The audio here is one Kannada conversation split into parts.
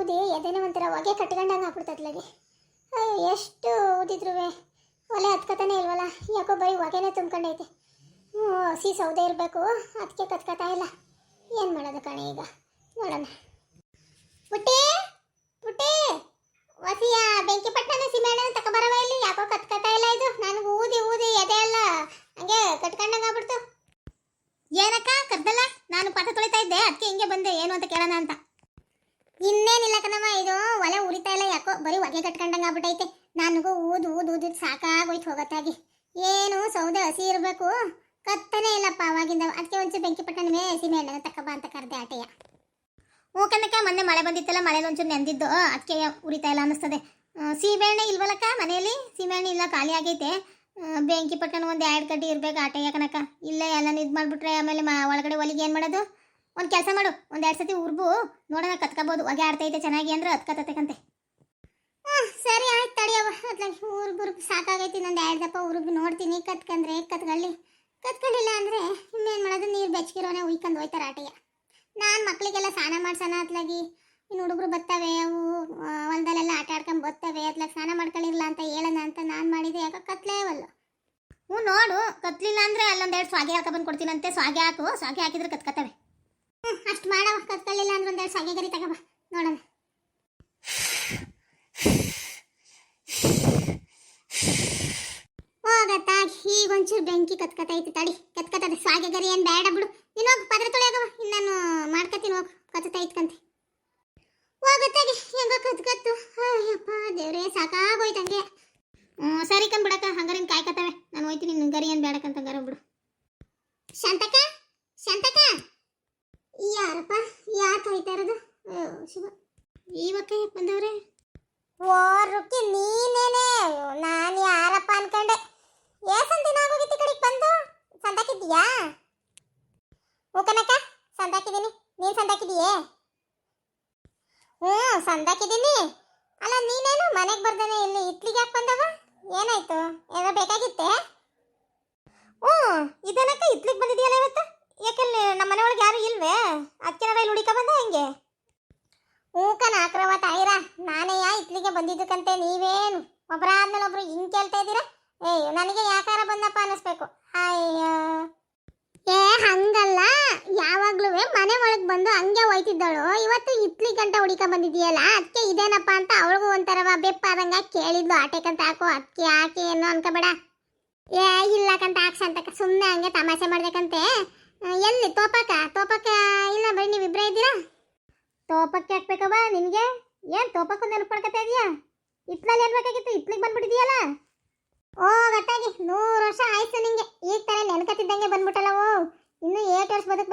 ಊದಿ ಎದೆನ ಒಂಥರ ಹೊಗೆ ಕಟ್ಕೊಂಡಂಗೆ ಆಗ್ಬಿಡ್ತದ್ಲಾಗೆ ಅಯ್ಯೋ, ಎಷ್ಟು ಊದಿದ್ರು ಒಲೆ ಹತ್ಕತಾನೆ ಇಲ್ವಲ್ಲ? ಯಾಕೋ ಬೈ ಹೊಗೆನೇ ತುಂಬ್ಕೊಂಡೈತೆ. ಹ್ಞೂ ಹಸಿ ಸೌದೆ ಇರಬೇಕು. ಅದಕ್ಕೆ ಕತ್ಕತಾ ಇಲ್ಲ. ಏನು ಮಾಡೋದು ಕಣೆ ಈಗ? ನೋಡೋಣ ಪುಟ್ಟಿ ಪುಟ್ಟಿ ವಸಿಯ ಬೆಂಕಿ ಪಟ್ಟಣ ಸಿಮೆಣ್ಣ ತಗೊಬರವ ಇಲ್ಲಿ ಯಾಕೋ ಕತ್ಕತಾ ಇಲ್ಲ ಇದು ನನಗೆ ಊದಿ ಊದಿ ಎದೆ ಎಲ್ಲ ಹಂಗೆ ಕಟ್ಕೊಂಡಂಗೆ ಆಗ್ಬಿಡ್ತು ಏನಕ್ಕ ಕದ್ದಲ್ಲ ನಾನು ಪಾಠ ತೊಳಿತಾ ಇದ್ದೆ ಅದಕ್ಕೆ ಹಿಂಗೆ ಬಂದೆ ಏನು ಅಂತ ಕೇಳೋಣ ಅಂತ ಇನ್ನೇನಿಲ್ಲ ಕಣಮ್ಮ ಇದು ಒಲೆ ಉರಿತಾ ಇಲ್ಲ ಯಾಕೋ ಬರೀ ಹೊಗೆ ಕಟ್ಕೊಂಡಂಗೆ ಆಗ್ಬಿಟ್ಟೈತೆ ನನಗೂ ಊದು ಊದು ಊದಿದ್ ಸಾಕಾಗೋಯ್ತು ಹೋಗತ್ತಾಗಿ ಏನು ಸೌದೆ ಹಸಿ ಇರಬೇಕು. ಕತ್ತನೇ ಇಲ್ಲಪ್ಪ ಅವಾಗಿಂದ. ಅದಕ್ಕೆ ಒಂಚೂರು ಬೆಂಕಿ ಮೇಲೆ ಸೀಮೆ ಎಣ್ಣೆ ಬಾ ಅಂತ ಕರೆದೆ ಆಟೆಯ. ಊಕಂದಕ್ಕ ಮೊನ್ನೆ ಮಳೆ ಬಂದಿತ್ತಲ್ಲ, ಮಳೆಲಿ ಒಂಚೂರು ನೆಂದಿದ್ದು. ಅದಕ್ಕೆ ಉರಿತಾ ಇಲ್ಲ ಅನ್ನಿಸ್ತದೆ. ಸೀಬೆಹಣ್ಣೆ ಇಲ್ವಲ್ಲಕ್ಕ ಮನೆಯಲ್ಲಿ? ಸೀಬೆಹಣ್ಣೆ ಇಲ್ಲ, ಖಾಲಿ ಆಗೈತೆ. ಬೆಂಕಿ ಪಟ್ಟಣ ಒಂದು ಎರಡು ಕಡ್ಡಿ ಇರ್ಬೇಕು ಆಟೆಯ ಕನಕ. ಇಲ್ಲೇ ಎಲ್ಲ ಇದು ಮಾಡಿಬಿಟ್ರೆ ಆಮೇಲೆ ಮಾ, ಒಳಗಡೆ ಒಲಿಗೆ ಏನು ಮಾಡೋದು? ಒಂದು ಕೆಲಸ ಮಾಡು. ಒಂದು ಎರಡು ಸತಿ ಉರ್ಬು. ನೋಡೋಣ, ಕತ್ಕೋಬೋದು. ಹೊಗೆ ಆಡ್ತೈತೆ ಚೆನ್ನಾಗಿ ಅಂದ್ರೆ ಹತ್ಕತ್ತೈತೆ ಸರಿ ಆಯ್ತು ತಡಿಯವ ಅದ್ಲಾಗ ಊರು ಉರ್ಬು ಸಾಕಾಗೈತಿ ನಂದು ಎರಡು ದಪ್ಪ ಊರಿಗೆ ನೋಡ್ತೀನಿ. ಕತ್ಕಂದ್ರೆ ಕತ್ಕೊಳ್ಳಿ. ಕತ್ಕೊಂಡಿಲ್ಲ ಅಂದರೆ ಇನ್ನೇನು ಮಾಡೋದು? ನೀರು ಬೆಚ್ಚಗಿರೋನೆ ಉಯ್ಕೊಂಡು ಹೋಯ್ತಾರೆ ಆಟೆಯ ನಾನು ಮಕ್ಕಳಿಗೆಲ್ಲ ಸ್ನಾನ ಮಾಡ್ಸೋಣ ಅತ್ಲಾಗಿ ಇನ್ನು ಹುಡುಗರು ಬರ್ತವೆ, ಅವು ಹೊಲದಲ್ಲೆಲ್ಲ ಆಟ ಆಡ್ಕೊಂಡು ಬರ್ತವೆ. ಅತ್ಲಾಗ ಸ್ನಾನ ಮಾಡ್ಕೊಳ್ಳಿರಲ್ಲ ಅಂತ ಹೇಳೋಣ ಅಂತ ನಾನು ಮಾಡಿದೆ. ಯಾಕೆ ಕತ್ಲೇ ಅವಲ್ಲ ಹ್ಞೂ, ನೋಡು. ಕತ್ಲಿಲ್ಲ ಅಂದರೆ ಅಲ್ಲೊಂದೆರಡು ಸ್ವಾಗೆ ಬಂದು ಕೊಡ್ತೀನಂತೆ ಸ್ವಾಗೆ ಹಾಕು. ಸ್ವಾಗೆ ಹಾಕಿದ್ರೆ ಕತ್ಕತ್ತವೆ. ಹ್ಞೂ ಅಷ್ಟು ಮಾಡವ ಕತ್ಕೊಳ್ಳಿಲ್ಲ ಅಂದ್ರೆ ಒಂದೆರಡು ಸ್ವಾಗೆ ಗರಿ ತಗೋಬ ನೋಡೋಣ ಹೋಗತ್ತಾ ಈಗ ಒಂಚೂರು ಬೆಂಕಿ ಕತ್ಕತೈತಿ ತಡಿ. ಕತ್ಕತದ ಸ್ವಾಗೆ ಗರಿ ಏನು ಬೇಡ ಬಿಡು. ನೀನು ಹೋಗಿ, ಪದ್ರ ತೊಳೆಯಾಗವ ಇನ್ನು ನಾನು ಮಾಡ್ಕತೀನಿ ಹೋಗು. ಕತ್ತೈತ್ಕಂತೆ ಹೋಗತ್ತಾಗಿ ಹೆಂಗ ಕತ್ಕತ್ತು. ಅಯ್ಯಪ್ಪ, ದೇವ್ರೇ, ಸಾಕಾಗೋಯ್ತಂಗೆ. ಹ್ಞೂ ಸರಿ ಕಣ್ ಬಿಡಕ್ಕ. ಹಂಗಾರೆ ಕಾಯ್ಕತ್ತವೆ. ನಾನು ಹೋಯ್ತೀನಿ. ನಿನ್ನ ಗರಿ ಏನು ಬೇಡಕ್ಕಂತ ಗರ ಬಿಡು. ಶಾಂತಕ ಶಾಂತಕ ಯಾರಪ್ಪ? ಯಾಕೆ ಹೋಯ್ತಾ ಇರೋದು? ಶಿವ. ಇವಕ್ಕೆ ಬಂದವ್ರೆ? ಓ ರುಕ್ಕಿ ನೀನೇನೆ ನಾನು ಯಾರಪ್ಪ ಅನ್ಕೊಂಡೆ ಏಸನ್ ದಿನ ಆಗೋಗಿತ್ತು ಈ ಕಡೆಗೆ ಬಂದು ಸಂದಾಕಿದ್ದೀಯಾ ಹ್ಞೂ ಕನಕ ಸಂದಾಕಿದ್ದೀನಿ. ನೀನು ಸಂದಾಕಿದೀಯೇ ಹ್ಞೂ, ಸಂದಾಕಿದ್ದೀನಿ. ಅಲ್ಲ, ನೀನೇನು ಮನೆಗೆ ಬರ್ದೇನೆ ಇಲ್ಲಿ ಇತ್ಲಿಗೆ ಯಾಕೆ ಬಂದವ? ಏನಾಯ್ತು? ಏನೋ ಬೇಕಾಗಿತ್ತೆ? ಹ್ಞೂ ಇದನ್ನಕ್ಕ ಇತ್ಲಿಗೆ ಬಂದಿದೆಯಲ್ಲ ಇವತ್ತು? ಯಾಕಲ್ಲಿ ನಮ್ಮ ಮನೆಯೊಳಗೆ ಯಾರು ಇಲ್ವೇ? ಅದಕ್ಕೆ ನಾವೇ ಇಲ್ಲಿ ಹುಡಿಕ ಬಂದ ಹೆಂಗೆ? ಹ್ಞೂ ಕಣ ಅಕ್ರವ ತಾಯಿರ ನಾನೇ ಯಾ ಇತ್ಲಿಗೆ ಬಂದಿದ್ದಕ್ಕಂತೆ ನೀವೇನು? ಒಬ್ಬರಾದ್ಮೇಲೆ ಒಬ್ರು ಹಿಂಗೆ ಕೇಳ್ತಾ ಇದ್ದೀರಾ? ಏಯ್, ನನಗೆ ಯಾಕಾರ ಬಂದಪ್ಪ ಅನ್ನಿಸ್ಬೇಕು. ಅಯ್ಯೋ. ಏ, ಹಂಗಲ್ಲ. ಯಾವಾಗ್ಲೂ ಮನೆ ಒಳಗೆ ಬಂದು ಹಂಗೆ ಹೋಯ್ತಿದ್ದಳು. ಇವತ್ತು ಇತ್ಲಿ ಗಂಟ ಹುಡಿಕ ಬಂದಿದೆಯಲ್ಲ ಅದಕ್ಕೆ ಇದೇನಪ್ಪ ಅಂತ ಅವಳಿಗೂ ಒಂಥರ ಬೆಪ್ಪಾದಂಗ ಕೇಳಿದ್ಲು. ಆಟೆಕಂತ ಹಾಕು ಅಕ್ಕಿ ಹಾಕಿ ಏನು ಅನ್ಕೋಬೇಡ. ಏ ಇಲ್ಲಕಂತ ಹಾಕ್ಸಂತಕ ಸುಮ್ಮನೆ ಹಂಗೆ ತಮಾಷೆ ಮಾಡ್ಬೇಕಂತೆ ಎಲ್ಲಿ ತೋಪಕ್ಕ? ತೋಪಕ್ಕ ಇಲ್ಲ ಬರೀ ನೀವಿಬ್ಬರೇ ಇದ್ದೀರಾ? ತೋಪಕ್ಕೆ ಹಾಕ್ಬೇಕವ್ವ ನಿನಗೆ. ಏನು ತೋಪಕ್ಕೂ ನೆನಪಡ್ಕೊತಾ ಇದೆಯಾ? ಇತ್ಲಲ್ಲಿ ಏನ್ ಬೇಕಾಗಿತ್ತು? ಇತ್ಲಿಗೆ ಬಂದ್ಬಿಟ್ಟಿದೆಯಲ್ಲ? ಓ ಗಟ್ಟಾಗಿ ನೂರು ವರ್ಷ ಆಯ್ತು ನಿಂಗೆ. ಈಗ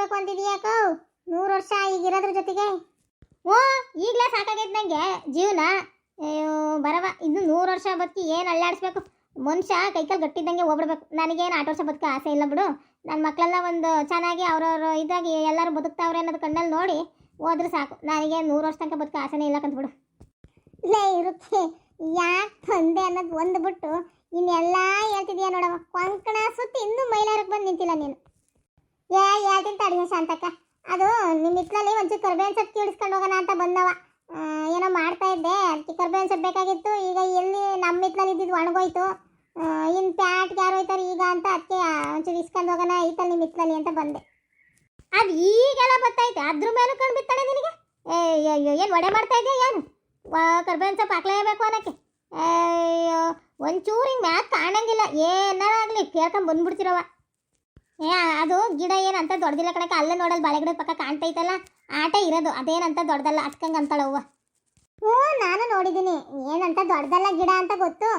ಮೂರು ಅಂತಿದೀಯಾಕೋ ನೂರು ವರ್ಷ ಈಗಿರೋದ್ರ ಜೊತೆಗೆ? ಓ, ಈಗಲೇ ಸಾಕಾಗೈತೆ ನಂಗೆ ಜೀವನ. ಅಯ್ಯೋ, ಬರವ. ಇನ್ನು ನೂರು ವರ್ಷ ಬದುಕಿ ಏನು ಅಲ್ಲಾಡಿಸ್ಬೇಕು ಮನುಷ್ಯ ಕೈಕಾಲು ಗಟ್ಟಿದ್ದಂಗೆ ಹೋಗ್ಬಿಡ್ಬೇಕು. ನನಗೇನು ಆಟೋ ವರ್ಷ ಬದುಕೋ ಆಸೆ ಇಲ್ಲ ಬಿಡು. ನನ್ನ ಮಕ್ಕಳೆಲ್ಲ ಒಂದು ಚೆನ್ನಾಗಿ ಅವ್ರವ್ರ ಇದಾಗಿ ಎಲ್ಲರೂ ಬದುಕ್ತಾವ್ರೆ ಅನ್ನೋದು ಕಣ್ಣಲ್ಲಿ ನೋಡಿ ಹೋದ್ರೆ ಸಾಕು. ನನಗೆ ನೂರು ವರ್ಷ ತನಕ ಬದುಕ ಆಸೆನೇ ಇಲ್ಲ ಕಂತ್ಬಿಡು ಲೇ, ಇರುತ್ತೆ. ಯಾಕೆ ತಂದೆ ಅನ್ನೋದು ಒಂದು ಬಿಟ್ಟು ಇನ್ನೆಲ್ಲ ಹೇಳ್ತಿದ್ಯಾ ನೋಡವ ಕೊಂಕಣ ಸುತ್ತಿ ಇನ್ನೂ ಮೈಲಾರಕ್ಕೆ ಬಂದು ನಿಂತಿಲ್ಲ ನೀನು. ಏ, ಹೇಳ್ತೀನಿ ತಡಿ ಶಾಂತಕ್ಕ. ಅದು ನಿಮ್ಮ ಹಿತ್ತಲಲ್ಲಿ ಒಂಚೂರು ಕರ್ಬೇವಿನ ಸೊಪ್ಪು ಕೀಳಿಸ್ಕೊಂಡು ಹೋಗೋಣ ಅಂತ ಬಂದವ. ಏನೋ ಮಾಡ್ತಾ ಇದ್ದೆ. ಅದಕ್ಕೆ ಕರ್ಬೇವಿನ ಸೊಪ್ಪು ಬೇಕಾಗಿತ್ತು. ಈಗ ಎಲ್ಲಿ ನಮ್ಮ ಹಿತ್ತಲಲ್ಲಿ ಇದ್ದಿದ್ದು ಒಣಗೋಯ್ತು. ಇನ್ನು ಪ್ಯಾಟ್ಗೆ ಯಾರು ಹೋಯ್ತಾರೆ ಈಗ ಅಂತ ಅದಕ್ಕೆ ಒಂಚೂರು ಇಸ್ಕೊಂಡು ಹೋಗೋಣ ಐತಲ್ಲಿ ನಿಮ್ಮ ಹಿತ್ಲಲ್ಲಿ ಅಂತ ಬಂದೆ. ಅದು ಈಗೆಲ್ಲ ಬರ್ತೈತೆ ಅದ್ರ ಮೇಲೂ ಕಣ್ ಬಿತ್ತಾಳೆ ನಿನಗೆ? ಏ ಏನು ಒಡೆ ಮಾಡ್ತಾ ಇದೆಯಾ ಏನು? ಕರ್ಬೇವಿನ ಸೊಪ್ಪು ಹಾಕ್ಲೇಬೇಕು ಅನ್ನೋಕ್ಕೆ. ಅಯ್ಯೋ, ಒಂಚೂರು ಹಿಂಗೆ ಮ್ಯಾಕ್ ಕಾಣಂಗಿಲ್ಲ. ಏನಾರಾಗಲಿ ಕೇಳ್ಕೊಂಡ್ ಬಂದ್ಬಿಡ್ತಿರವ. ಏ, ಅದು ಗಿಡ ಏನಂತ ದೊಡ್ಡದಿಲ್ಲ ಕಣಕ್ಕೆ. ಅಲ್ಲೇ ನೋಡಲ್ ಬಾಳೆ ಗಿಡದ ಪಕ್ಕ ಕಾಣ್ತೈತಲ್ಲ? ಆಟ ಇರೋದು. ಅದೇನಂತ ದೊಡ್ಡದಲ್ಲ? ಅಂತಳ ಅಂತಾಳವ್ವ ಹ್ಞೂ, ನಾನು ನೋಡಿದ್ದೀನಿ. ಏನಂತ ದೊಡ್ಡದಲ್ಲ ಗಿಡ ಅಂತ ಗೊತ್ತು.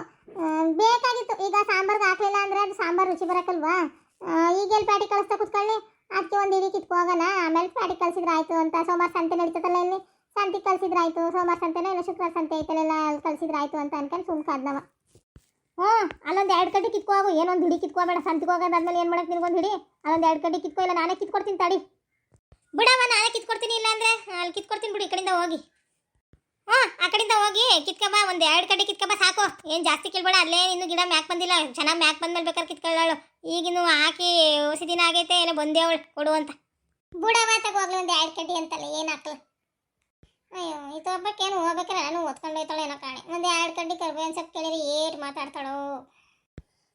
ಬೇಕಾಗಿತ್ತು. ಈಗ ಸಾಂಬಾರ್ಗೆ ಹಾಕ್ಲಿಲ್ಲ ಅಂದ್ರೆ ಅದು ಸಾಂಬಾರು ರುಚಿ ಬರಕ್ಕಲ್ವಾ ಈಗೆಲ್ಲಿ ಪ್ಯಾಟಿ ಕಳಿಸ್ತಾ ಕುತ್ಕೊಳ್ಳಿ. ಅದಕ್ಕೆ ಒಂದು ಇಡೀ ಕಿತ್ಕೊ ಹೋಗೋಣ. ಆಮೇಲೆ ಪ್ಯಾಟಿ ಕಳ್ಸಿದ್ರೆ ಆಯ್ತು ಅಂತ. ಸೋಮವಾರ ಸಂತೆ ನಡೀತದಲ್ಲ ಇಲ್ಲಿ? ಸಂತೆ ಕಳ್ಸಿದ್ರೆ ಆಯಿತು. ಸೋಮವಾರ ಸಂತೆನೋ ಇಲ್ಲ ಶುಕ್ರವಾರ ಸಂತೆ ಐತಲ್ಲ ಕಳ್ಸಿದ್ರೆ ಆಯ್ತು ಅಂತ ಅನ್ಕೊಂಡು ಸುಮ್ಕ ಅದ್ನವ ಹ್ಞೂ, ಅಲ್ಲೊಂದು ಎರಡು ಕಡ್ಡಿ ಕಿತ್ಕೋ ಹೋಗು ಏನೊಂದು ಹಿಡಿ ಕಿತ್ಕೋಬೇಡ ಸಂತಿಗೆ ಹೋಗೋದಾದ್ಮೇಲೆ ಏನು ಮಾಡಕ್ಕೆ ನಿನಗೊಂದು ಹಿಡಿ? ಅಲ್ಲೊಂದು ಎರಡು ಕಡ್ಡಿ ಕಿತ್ಕೋ ಇಲ್ಲ, ನಾನೇ ಕಿತ್ಕೊಡ್ತೀನಿ ತಡಿ. ಬಿಡವ ನಾನೇ ಕಿತ್ಕೊಡ್ತೀನಿ ಇಲ್ಲ ಅಂದರೆ? ಅಲ್ಲಿ ಕಿತ್ಕೊಡ್ತೀನಿ ಬಿಡಿ, ಈ ಕಡೆಯಿಂದ ಹೋಗಿ. ಹ್ಞೂ, ಆ ಕಡೆಯಿಂದ ಹೋಗಿ ಕಿತ್ಕಬ ಒಂದು ಎರಡು ಕಡ್ಡಿ ಕಿತ್ಕಬ ಸಾಕು. ಏನು ಜಾಸ್ತಿ ಕೇಳಬೇಡ, ಅಲ್ಲೇ ಇನ್ನು ಗಿಡ ಮ್ಯಾಕ್ ಬಂದಿಲ್ಲ. ಚೆನ್ನಾಗಿ ಮ್ಯಾಕ್ ಬಂದ್ಮೇಲೆ ಬೇಕಾದ್ರೆ ಕಿತ್ಕೊಳ್ಳೋಳು. ಈಗಿನ್ನು ಹಾಕಿ ಹೊಸ ದಿನ ಆಗೈತೆ, ಏನೋ ಬಂದೇ ಅವಳು ಕೊಡು ಅಂತ. ಬುಡವ ತಗೋಗ್ಲಿ ಒಂದು ಎರಡು ಕಡೆ ಅಂತಲ್ಲ, ಏನು ಹಾಕ್ಲ? ಅಯ್ಯೋ ಇದು ಹಬ್ಬಕ್ಕೇನು ಹೋಗ್ಬೇಕಾರೆ ನಾನು ಓದ್ಕೊಂಡು ಹೋಯ್ತಾಳೆ ಏನೋ ಕಾಣೆ. ಒಂದು ಎರಡು ಕಡ್ಡಿ ಕರ್ಬೇವಿನ ಸೊಪ್ಪು ಕೇಳಿದ್ರೆ ಏಟ್ ಮಾತಾಡ್ತಾಳೋ.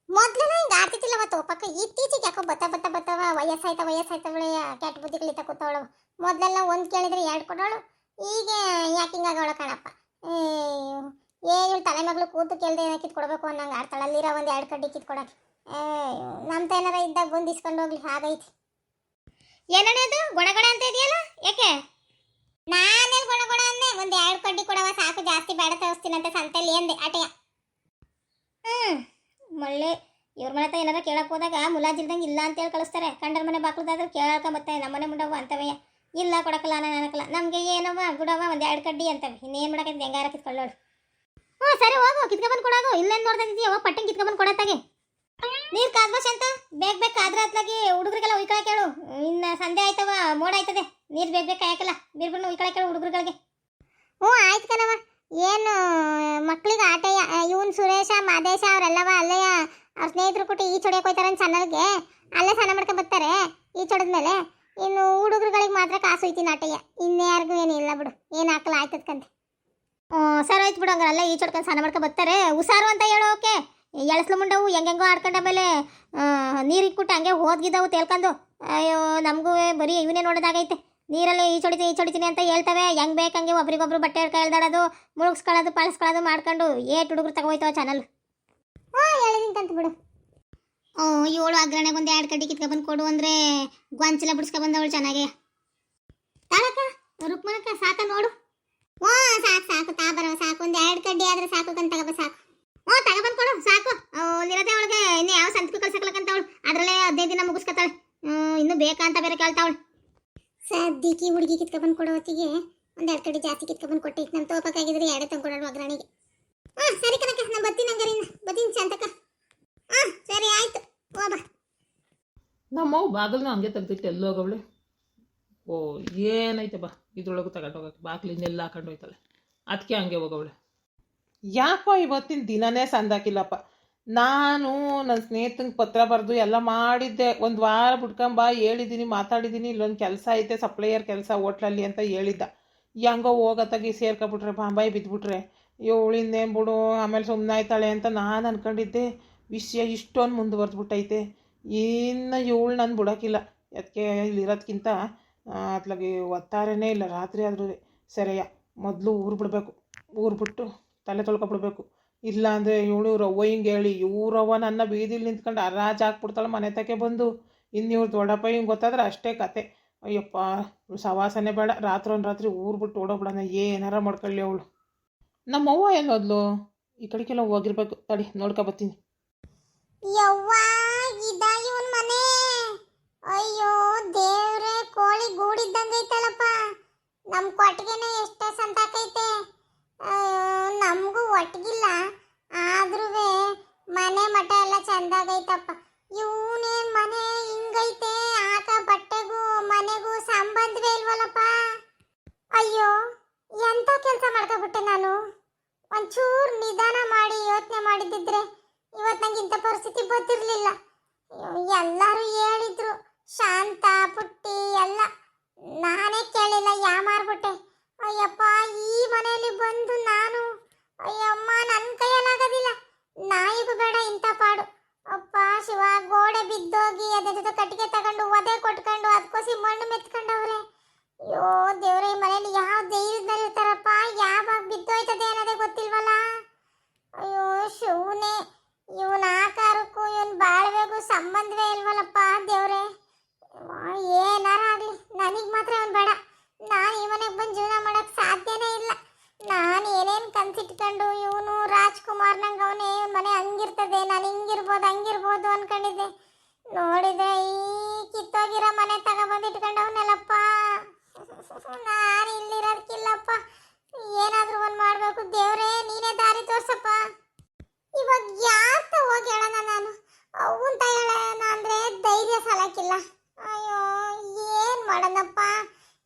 ಮೊದ್ಲೆಲ್ಲ ಹಿಂಗೆ ಆಡ್ತಿತ್ತಿಲ್ಲ ಅವತ್ತು ಪಕ್ಕ ಇತ್ತೀಚೆಗೆ ಯಾಕೋ ಬತ್ತ ಬತ್ತ ಬತ್ತವ ವಯಸ್ಸಾಯ್ತಾ ವಯಸ್ಸಾಯ್ತವಳೆ ಕೆಟ್ಟ ಬುದ್ಧಿಗಳಿತ ಕೂತವಳು. ಮೊದಲೆಲ್ಲ ಒಂದು ಕೇಳಿದ್ರೆ ಎರಡು ಕೊಡೋಳು ಈಗ, ಯಾಕೆ ಹಿಂಗಾಗವಳು ಕಾಣಪ್ಪ. ಏ, ಇವಳು ತಲೆ ಮಗಳು ಕೂತು ಕೇಳ್ದೆ ಏನೋ ಕಿತ್ಕೊಡ್ಬೇಕು ಅನ್ನಂಗೆ ಆಡ್ತಾಳೆ. ಅಲ್ಲಿರೋ ಒಂದು ಎರಡು ಕಡ್ಡಿ ಕಿತ್ಕೊಡಕ್ಕೆ. ನಮ್ಮ ಏನಾರ ಇದ್ದಾಗ ಬಂದು ಇಸ್ಕೊಂಡು ಹೋಗ್ಲಿ, ಹಾಗೈತಿ. ಏನಣ್ಣದು ಗೊಣ ಗೊಣ ಅಂತ ಇದೆಯಲ್ಲ? ಯಾಕೆ ನಾನೇ ಗೊಣ ಕೊಡ ಅಂದೆ. ಒಂದು ಎರಡು ಕಡ್ಡಿ ಕೊಡವ ಸಾಕು, ಜಾಸ್ತಿ ಬೇಡ ತರಿಸ್ತೀನಂತೆ ಸಂತೆಲಿ ಅಂದೆ, ಆಟೆಯ. ಹ್ಮ್, ಮೊಳ್ಳೆ, ಇವ್ರ ಮನೆ ಹತ್ರ ಏನಾರ ಕೇಳಕ್ ಹೋದಾಗ ಮುಲಾಜಿಲ್ದಂಗೆ ಇಲ್ಲ ಅಂತೇಳಿ ಕಳಿಸ್ತಾರೆ. ಕಂಡರ ಮನೆ ಬಾಕ್ಲದಾದ್ರೂ ಕೇಳಕ ಮತ್ತೆ ನಮ್ಮನೆ ಮುಂಡವ ಅಂತವಯ್ಯ ಇಲ್ಲ ಕೊಡಕಲ್ಲ ನಾನು ಅನ್ನಕಲ್ಲ ನಮಗೆ ಏನವ ಗುಡವ ಒಂದು ಎರಡು ಕಡ್ಡಿ ಅಂತವೆ. ಇನ್ನೇನು ಮಾಡಕ್ಕೆ ಹೆಂಗಾರ ಕಿತ್ಕೊಳ್ಳೋಳು ಹ್ಞೂ, ಸರಿ, ಹೋಗು ಕಿತ್ಕೊಂಡ್ಬಂದು ಕೊಡೋಗು. ಇಲ್ಲೇನು ನೋಡ್ತಾ ಇದೀಯ? ಹೋಗಿ ಪಟ್ಟಂಗೆ ಕಿತ್ಕೊಂಡ್ಬಂದು ಕೊಡತ್ತಾಗೆ ನೀರು ಕಾದ್ಬಾಸ್ ಅಂತ ಬೇಗ ಬೇಗ ಕಾದ್ರ ಹತ್ಲಾಗಿ ಹುಡುಗರಿಗೆಲ್ಲ ಉಯ್ಕೊಳಕ್ಕೆ ಹೇಳು. ಇನ್ನು ಸಂಜೆ ಆಯ್ತವ ಮೋಡ ಆಯ್ತದೆ. ನೀರು ಬೇಗ ಯಾಕಲ್ಲ ಕಾಯಕಲ್ಲ ಬೀರ್ಬಿಟ್ಟು ಉಯ್ಕೊಳಕ್ಕೆ ಹೇಳು ಹುಡುಗರುಗಳಿಗೆ. ಹ್ಞೂ ಆಯ್ತು ಕಣವ ಏನು ಮಕ್ಳಿಗೆ ಆಟ ಇವನ್ ಸುರೇಶ ಮಾದೇಶ ಅವರೆಲ್ಲವ ಅಲ್ಲೇ ಅವ್ರ ಸ್ನೇಹಿತರು ಕೊಟ್ಟು ಈಚ್ ಹೊಡಿಯಕ್ಕೆ ಹೋಯ್ತಾರೆ ಅಂತ ಸಣ್ಣಗೆ ಅಲ್ಲೇ ಸ್ನಾನ ಮಾಡ್ಕೊಂಡು ಬರ್ತಾರೆ ಈಚ್ ಮೇಲೆ ಇನ್ನು ಹುಡುಗರುಗಳಿಗೆ ಮಾತ್ರ ಕಾಸು ಐತಿ ನಾಟಯ್ಯ. ಇನ್ಯಾರಿಗೂ ಇಲ್ಲ ಬಿಡು. ಏನು ಹಾಕಲ್ಲ ಆಯ್ತದ್ಕಂತೆ ಕಂತೆ. ಸರ್ ಆಯ್ತು ಬಿಡು ಹಂಗಾರಲ್ಲ ಈ ಈಚ್ ಹೊಡ್ಕೊಂಡು ಸ್ನಾನ ಮಾಡ್ಕೊಂಡು ಬರ್ತಾರೆ. ಹುಷಾರು ಅಂತ ಹೇಳೋಕೆ ಎಳಸ್ಲು ಮುಂಡವು ಹೆಂಗೆಂಗೋ ಆಡ್ಕೊಂಡ ಮೇಲೆ ನೀರು ಇಟ್ಬಿಟ್ಟು ಹಂಗೆ ಹೋದ್ಗಿದ್ದವು ತೇಳ್ಕೊಂಡು ಅಯ್ಯೋ ನಮಗೂ ಬರೀ ಇವನೇ ನೋಡೋದಾಗೈತೆ. ನೀರಲ್ಲಿ ಈ ಈಚೊಡಿತೀನಿ ಅಂತ ಹೇಳ್ತವೆ. ಹೆಂಗ್ ಬೇಕಂಗೆ ಒಬ್ರಿಗೊಬ್ರು ಬಟ್ಟೆ ಎಳ್ದಾಡೋದು ಮುಳುಗಿಸ್ಕೊಳ್ಳೋದು ಪಾಲಿಸ್ಕೊಳ್ಳೋದು ಮಾಡ್ಕೊಂಡು ಏಟ್ ಹುಡುಗರು ತಗೋಯ್ತವ ಚಾನಲ್ ಬಿಡು. ಓ ಏಳು ಅಗ್ರಣೆಗೆ ಒಂದು ಎರಡು ಕಡ್ಡಿ ಕಿತ್ಕೊ ಬಂದು ಕೊಡು ಅಂದರೆ ಗೊಂಚಲ ಬಿಡಿಸ್ಕೊ ಬಂದವಳು ಚೆನ್ನಾಗೆ. ತಾಳಕ್ಕ ರುಕ್ಮನಕ್ಕ ಸಾಕ ನೋಡು. ಓ ಸಾಕು ಸಾಕು ತಾ ಬರೋ ಸಾಕು. ಒಂದು ಎರಡು ಕಡ್ಡಿ ಆದ್ರೆ ಸಾಕು ಕಂತ ತಗೋಬ ಸಾಕು. ಓ ತಗೊಬಂದು ಕೊಡು ಸಾಕು. ಅಲ್ಲಿರತ್ತೆ ಅವಳಿಗೆ ಇನ್ನು ಯಾವ ಸಂತಕ್ಕೂ ಅವಳು ಅದರಲ್ಲೇ ಹದಿನೈದು ದಿನ ಮುಗಿಸ್ಕೊತಾಳೆ. ಇನ್ನು ಬೇಕಾ ಅಂತ ಬೇರೆ ಕೇಳ್ತಾವಳು. ಸದ್ಯಕ್ಕೆ ಹುಡುಗಿ ಕಿತ್ಕೊಬಂದು ಕೊಡೋ ಹೊತ್ತಿಗೆ ಒಂದು ಎರಡು ಕಡೆ ಜಾಸ್ತಿ ಕಿತ್ಕೊಬಂದು ಕೊಟ್ಟೆ ನಮ್ಮ ತೋಪಕ್ಕಾಗಿದ್ರೆ ಎರಡೇ ತಂಗೊಡೋಣ ಒಗ್ಗರಣೆಗೆ ಹಾಂ ಸರಿ ಕನಕ ನಾನು ಬರ್ತೀನಿ ಹಂಗಾರಿನ ಬರ್ತೀನಿ ಚಂತಕ ಹಾಂ ಸರಿ ಆಯ್ತು. ಹೋಗ ನಮ್ಮವ್ವ ಬಾಗಿಲನ್ನ ಹಂಗೆ ತೆಗ್ದಿಟ್ಟು ಎಲ್ಲಿ ಹೋಗವಳೆ. ಓ, ಏನೈತೆ ಬಾ. ಇದ್ರೊಳಗೂ ತಗೊಂಡು ಹೋಗಕ್ಕೆ. ಬಾಗಿಲಿಂದೆಲ್ಲ ಹಾಕೊಂಡು ಹೋಯ್ತಾಳೆ. ಅದಕ್ಕೆ ಹಂಗೆ ಹೋಗವಳೆ. ಯಾಕೋ ಇವತ್ತಿನ ದಿನನೇ ಸಂದಾಕಿಲ್ಲಪ್ಪ. ನಾನು ನನ್ನ ಸ್ನೇಹಿತನಿಗೆ ಪತ್ರ ಬರೆದು ಎಲ್ಲ ಮಾಡಿದ್ದೆ. ಒಂದು ವಾರ ಬಿಟ್ಕೊಂಬ ಹೇಳಿದ್ದೀನಿ ಮಾತಾಡಿದ್ದೀನಿ ಇಲ್ಲೊಂದು ಕೆಲಸ ಐತೆ, ಸಪ್ಲೈಯರ್ ಕೆಲಸ ಹೋಟ್ಲಲ್ಲಿ ಅಂತ ಹೇಳಿದ್ದ. ಹೆಂಗೋ ಹೋಗತ್ತಾಗಿ ಸೇರ್ಕೊಬಿಟ್ರೆ ಬಾಂಬಾಯಿ ಬಿದ್ದುಬಿಟ್ರೆ ಇವಳಿಂದೇನು ಬಿಡು, ಆಮೇಲೆ ಸುಮ್ಮನೆ ಆಯ್ತಾಳೆ ಅಂತ ನಾನು ಅನ್ಕೊಂಡಿದ್ದೆ. ವಿಷಯ ಇಷ್ಟೊಂದು ಮುಂದುವರೆದ್ಬಿಟ್ಟೈತೆ. ಇನ್ನು ಇವಳು ನಾನು ಬಿಡೋಕ್ಕಿಲ್ಲ. ಅದಕ್ಕೆ ಇಲ್ಲಿರೋದ್ಕಿಂತ ಅತ್ಲಾಗಿ ಒತ್ತಾರನೇ ಇಲ್ಲ, ರಾತ್ರಿ ಆದರೂ ಸರಿಯ, ಮೊದಲು ಊರು ಬಿಡಬೇಕು. ಊರು ಬಿಟ್ಟು ತಲೆ ತೊಳ್ಕೊಬಿಡ್ಬೇಕು. ಇಲ್ಲ ಅಂದರೆ ಇವಳು ರವ್ವ ಹಿಂಗೆ ಹೇಳಿ, ಇವ್ರವ್ವ ನನ್ನ ಬೀದಿಲಿ ನಿಂತ್ಕೊಂಡು ಹರಾಜ್ ಹಾಕ್ಬಿಡ್ತಾಳೆ ಮನೆ ತಕ್ಕೆ ಬಂದು. ಇನ್ನು ಇವ್ರು ದೊಡ್ಡಪ್ಪ ಹಿಂಗೆ ಗೊತ್ತಾದ್ರೆ ಅಷ್ಟೇ ಕತೆ. ಅಯ್ಯಪ್ಪ, ಸವಾಸನೆ ಬೇಡ. ರಾತ್ರೋನ್ ರಾತ್ರಿ ಊರು ಬಿಟ್ಟು ಓಡೋಗ್ಬಿಡೋಣ. ಏನಾರ ಮಾಡ್ಕೊಳ್ಳಿ ಅವಳು. ನಮ್ಮವ್ವ ಎಲ್ಲೋದ್ಲು ಈ ಕಡೆಗೆಲ್ಲ ಹೋಗಿರ್ಬೇಕು. ತಡಿ, ನೋಡ್ಕೊ ಬರ್ತೀನಿ. ಅಯ್ಯೋ, ದೇವ್ರೆ, ಕೋಳಿ ಗೂಡಿದ್ದಂಗೆ ಐತಲ್ಲಪ್ಪ ನಮ್ ಕೊಟ್ಟಿಗೆನೆ ಎಷ್ಟ ಸಂತಾಕೈತೆ ಅಯ್ಯೋ ನಮಗೂ ಒಟ್ಟಿಗಿಲ್ಲ ಆದ್ರೂ ಮನೆ ಮಠ ಎಲ್ಲ ಇವನೇ ಮನೆ ಹಿಂಗೈತೆ ಆಕ ಬಟ್ಟೆಗೂ ಮನೆಗೂ ಸಂಬಂಧವೇ ಇಲ್ವಲ್ಲಪ್ಪ. ಅಯ್ಯೋ, ಎಂತ ಕೆಲಸ ಮಾಡ್ಕೊಬಿಟ್ಟೆ ನಾನು? ಒಂಚೂರು ನಿಧಾನ ಮಾಡಿ ಯೋಚನೆ ಮಾಡಿದ್ದಿದ್ರೆ ಇವತ್ತು ನಂಗೆ ಇಂಥ ಪರಿಸ್ಥಿತಿ ಗೊತ್ತಿರಲಿಲ್ಲ ಎಲ್ಲರೂ ಹೇಳಿದ್ರು, ಶಾಂತ, ಪುಟ್ಟಿ, ಎಲ್ಲ. ನಾನೇ ಕೇಳಿಲ್ಲ, ಯಾ ಮಾರ್ಬಿಟ್ಟೆ ಅಯ್ಯಪ್ಪ, ಈ ಮನೆಯಲ್ಲಿ ಬಂದು ನಾನು? ಅಯ್ಯಮ್ಮ ನನ್ನ ಕೈಯಲ್ಲಾಗೋದಿಲ್ಲ. ನಾಯಿಗೂ ಬೇಡ, ಇಂಥ ಪಾಡು. ಅಪ್ಪ, ಶಿವ, ಗೋಡೆ ಬಿದ್ದೋಗಿ ಅದ್ರ ಜೊತೆ ಕಟ್ಟಿಗೆ ತಗೊಂಡು ಒದೆ ಕೊಟ್ಕೊಂಡು ಅದಕ್ಕೋಸಿ ಮಣ್ಣು ಮೆತ್ಕೊಂಡವ್ರೆ. ಅಯ್ಯೋ, ದೇವ್ರ, ಈ ಮನೇಲಿ ಯಾವ ಧೈರ್ಯದಲ್ಲಿ ಇರ್ತಾರಪ್ಪ ಯಾವಾಗ ಬಿದ್ದೋಯ್ತದೆ ಅನ್ನೋದೇ ಗೊತ್ತಿಲ್ವಲ್ಲ ಅಯ್ಯೋ ಶಿವನೇ ಇವನ ಆಕಾರಕ್ಕೂ ಇವನ್ ಬಾಳ್ವೆಗೂ ಸಂಬಂಧವೇ ಇಲ್ವಲ್ಲಪ್ಪ ದೇವ್ರೆ ಏನಾರ ಆಗ್ಲಿ ನನಗ್ ಮಾತ್ರ ಇವನ್ ಬೇಡ ನಾನು ಈ ಮನೆಗೆ ಬಂದು ಜೀವನ ಮಾಡಕ್ ಸಾಧ್ಯನೇ ಇಲ್ಲ ನಾನು ಏನೇನ್ ಕನ್ಸಿಟ್ಕೊಂಡು ಇವನು ರಾಜ್ಕುಮಾರ್ ನಂಗೆ ಅವನೇ ಇವನ್ ಮನೆ ಹಂಗಿರ್ತದೆ ನಾನು ಹಿಂಗಿರ್ಬೋದು, ಹಂಗಿರ್ಬೋದು ಅನ್ಕೊಂಡಿದ್ದೆ. ನೋಡಿದ್ರೆ ಈ ಕಿತ್ತೋಗಿರೋ ಮನೆ ತಗೊಬಂದು ಇಟ್ಕೊಂಡವನಲ್ಲಪ್ಪ. ನಾನು ಇಲ್ಲಿರೋದಕ್ಕಿಲ್ಲಪ್ಪ ಏನಾದರೂ ಒಂದು ಮಾಡಬೇಕು. ದೇವ್ರೇ, ನೀನೇ ದಾರಿ ತೋರ್ಸಪ್ಪ. ಇವಾಗ ಯಾಕ ಹೋಗಿ ಹೇಳೋಣ ನಾನು? ಅವಂತ ಹೇಳೋಣ ಅಂದ್ರೆ ಧೈರ್ಯ ಸಾಲಕ್ಕಿಲ್ಲ. ಅಯ್ಯೋ, ಏನ್ ಮಾಡೋಣಪ್ಪ?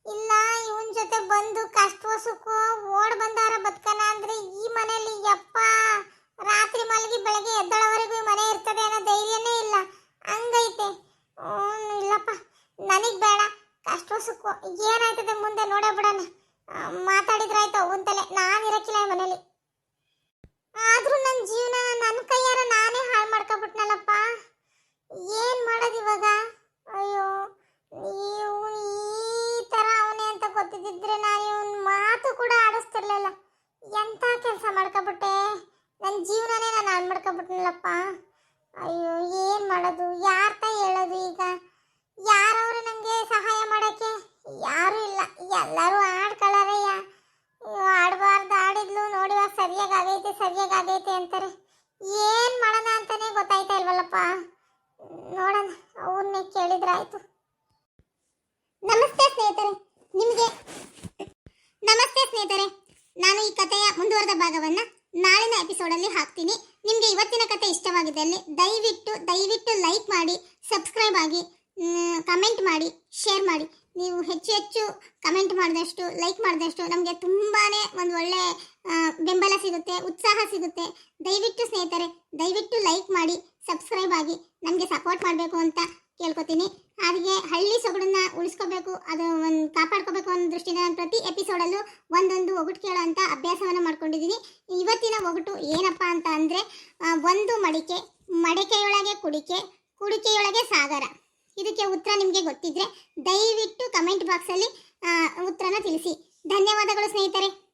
ಇಲ್ಲ ಇವನ್ ಜೊತೆ ಬಂದು ಕಷ್ಟ ಸುಖ ಓಡ್ ಬಂದಾರ ಬದುಕನ ಅಂದ್ರೆ ಈ ಮನೆಯಲ್ಲಿ ಯಪ್ಪ ರಾತ್ರಿ ಮಲಗಿ ಬೆಳಗ್ಗೆ ಎದ್ದಳವರೆಗೂ ಈ ಮನೆ ಇರ್ತದೆ ಅನ್ನೋ ಧೈರ್ಯನೇ ಇಲ್ಲ ಹಂಗೈತೆ ಹ್ಮ್, ಇಲ್ಲಪ್ಪ ನನಗ್ ಬೇಡ ಕಷ್ಟ ಸುಖ ಏನಾಯ್ತದೆ ಮುಂದೆ ನೋಡೇ ಬಿಡೋಣ ಮಾತಾಡಿದ್ರಾಯ್ತು ಅವನ ನಾನು ಇರಕ್ಕಿಲ್ಲ ಈ ಮನೇಲಿ ಆದ್ರೂ ನನ್ನ ಜೀವನ ನನ್ನ ಕೈಯಾರ ನಾನೇ ಹಾಳು ಮಾಡ್ಕೊಬಿಟ್ನಲ್ಲಪ್ಪ ಏನ್ ಮಾಡೋದು ಇವಾಗ ಅಯ್ಯೋ ನೀವು ಈ ತರ ಅವನೇ ಅಂತ ಗೊತ್ತಿದ್ದಿದ್ರೆ ನಾನು ಇವನ್ ಮಾತು ಕೂಡ ಆಡಿಸ್ತಿರ್ಲಿಲ್ಲ ಎಂತ ಕೆಲಸ ಮಾಡ್ಕೊಬಿಟ್ಟೆ ನನ್ನ ಜೀವನನೇ ನಾನು ಹಾಳು ಮಾಡ್ಕೊಬಿಟ್ನಲ್ಲಪ್ಪ ಅಯ್ಯೋ ಏನ್ ಮಾಡೋದು ಯಾರ ತ ಹೇಳೋದು ಈಗ ಯಾರವ್ರು ನನಗೆ ಸಹಾಯ ಮಾಡಕ್ಕೆ ಯಾರು ಇಲ್ಲ ಎಲ್ಲರೂ ಆಡ್ಕೊಳ್ಳಾರಯ್ಯ ಆಡಬಾರ್ದು, ಆಡಿದ್ಲು, ನೋಡಿವ ಸರಿಯಾಗಿ ಆಗೈತೆ ಸರಿಯಾಗಿ ಆಗೈತೆ ಅಂತಾರೆ. ಏನ್ ಮಾಡೋಣ ಅಂತಾನೆ ಗೊತ್ತಾಯ್ತಾ ಇಲ್ವಲ್ಲಪ್ಪ? ನೋಡೋಣ, ಅವ್ರನ್ನೇ ಕೇಳಿದ್ರಾಯ್ತು. ನಮಸ್ತೆ ಸ್ನೇಹಿತರೆ, ನಿಮಗೆ ನಮಸ್ತೆ ಸ್ನೇಹಿತರೆ, ನಾನು ಈ ಕಥೆಯ ಮುಂದುವರೆದ ಭಾಗವನ್ನ ನಾಳಿನ ಎಪಿಸೋಡಲ್ಲಿ ಹಾಕ್ತೀನಿ. ನಿಮಗೆ ಇವತ್ತಿನ ಕಥೆ ಇಷ್ಟವಾಗಿದ್ದಲ್ಲಿ ದಯವಿಟ್ಟು ದಯವಿಟ್ಟು ಲೈಕ್ ಮಾಡಿ ಸಬ್ಸ್ಕ್ರೈಬ್ ಆಗಿ ಕಮೆಂಟ್ ಮಾಡಿ ಶೇರ್ ಮಾಡಿ. ನೀವು ಹೆಚ್ಚು ಹೆಚ್ಚು ಕಮೆಂಟ್ ಮಾಡಿದಷ್ಟು ಲೈಕ್ ಮಾಡಿದಷ್ಟು ನಮಗೆ ತುಂಬಾ ಒಂದು ಒಳ್ಳೆ ಬೆಂಬಲ ಸಿಗುತ್ತೆ, ಉತ್ಸಾಹ ಸಿಗುತ್ತೆ. ದಯವಿಟ್ಟು ಸ್ನೇಹಿತರೆ, ದಯವಿಟ್ಟು ಲೈಕ್ ಮಾಡಿ ಸಬ್ಸ್ಕ್ರೈಬ್ ಆಗಿ ನಮಗೆ ಸಪೋರ್ಟ್ ಮಾಡಬೇಕು ಅಂತ ಕೇಳ್ಕೊತೀನಿ. ಹಾಗೆ ಹಳ್ಳಿ ಸೊಗಡನ್ನ ಉಳಿಸ್ಕೋಬೇಕು, ಅದು ಒಂದು ಕಾಪಾಡ್ಕೋಬೇಕು ಅನ್ನೋ ದೃಷ್ಟಿಯಿಂದ ನಾನು ಪ್ರತಿ ಎಪಿಸೋಡಲ್ಲೂ ಒಂದೊಂದು ಒಗಟು ಕೇಳೋ ಅಂತ ಅಭ್ಯಾಸವನ್ನು ಮಾಡ್ಕೊಂಡಿದ್ದೀನಿ ಇವತ್ತಿನ ಒಗಟು ಏನಪ್ಪ ಅಂತ ಅಂದರೆ ಒಂದು ಮಡಿಕೆ, ಮಡಿಕೆಯೊಳಗೆ ಕುಡಿಕೆ, ಕುಡಿಕೆಯೊಳಗೆ ಸಾಗರ. ಇದಕ್ಕೆ ಉತ್ತರ ನಿಮಗೆ ಗೊತ್ತಿದ್ರೆ ದಯವಿಟ್ಟು ಕಮೆಂಟ್ ಬಾಕ್ಸಲ್ಲಿ ಉತ್ತರನ ತಿಳಿಸಿ. ಧನ್ಯವಾದಗಳು ಸ್ನೇಹಿತರೆ.